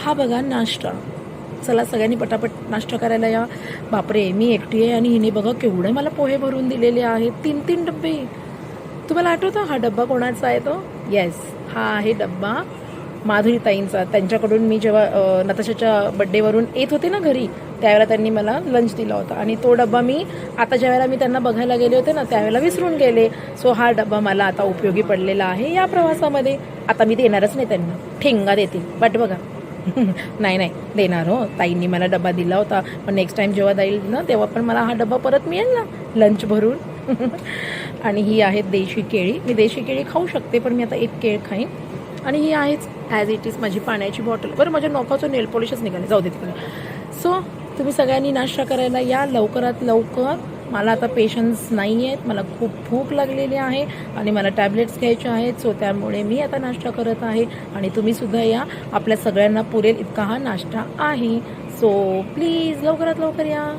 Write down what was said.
हा बघा नाश्ता. चला सगळ्यांनी पटापट नाश्ता करायला या. बापरे मी एकटी आहे आणि हिने बघा केवढे मला पोहे भरून दिलेले आहेत. तीन तीन डब्बे. तुम्हाला आठवतं हा डब्बा कोणाचा आहे तो? येस हा आहे डब्बा माधुरी ताईंचा त्यांच्याकडून मी जेव्हा नताशाच्या बड्डेवरून येत होते ना घरी त्यावेळेला त्यांनी मला लंच दिला होता. आणि तो डब्बा मी आता ज्यावेळेला मी त्यांना बघायला गेले होते ना त्यावेळेला विसरून गेले. सो हा डब्बा मला आता उपयोगी पडलेला आहे या प्रवासामध्ये. आता मी देणारच नाही त्यांना. ठेंगा देतील. बट बघा नाही नाही. देणार हो. ताईंनी मला डबा दिला होता. पण नेक्स्ट टाईम जेव्हा जाईल ना तेव्हा पण मला हा डबा परत मिळेल ना लंच भरून. आणि ही आहेत देशी केळी. मी देशी केळी खाऊ शकते पण मी आता एक केळ खाईन. आणि ही आहेच ॲज इट इज माझी पाण्याची बॉटल बरं माझ्या नोकाचं नेल पॉलिशच निघाले जाऊ दे तिकडे. सो तुम्ही सगळ्यांनी नाश्ता करायला या. लवकरात लवकर मला आता पेशन्स नाही आहेत. मला खूप भूक लागलेली आहे आणि मला टॅबलेट्स घ्यायचे आहेत. सो त्यामुळे मी आता नाश्ता करत आहे. आणि तुम्हीसुद्धा या. आपल्या सगळ्यांना पुरेल इतका हा नाश्ता आहे. सो प्लीज लवकरात लवकर या.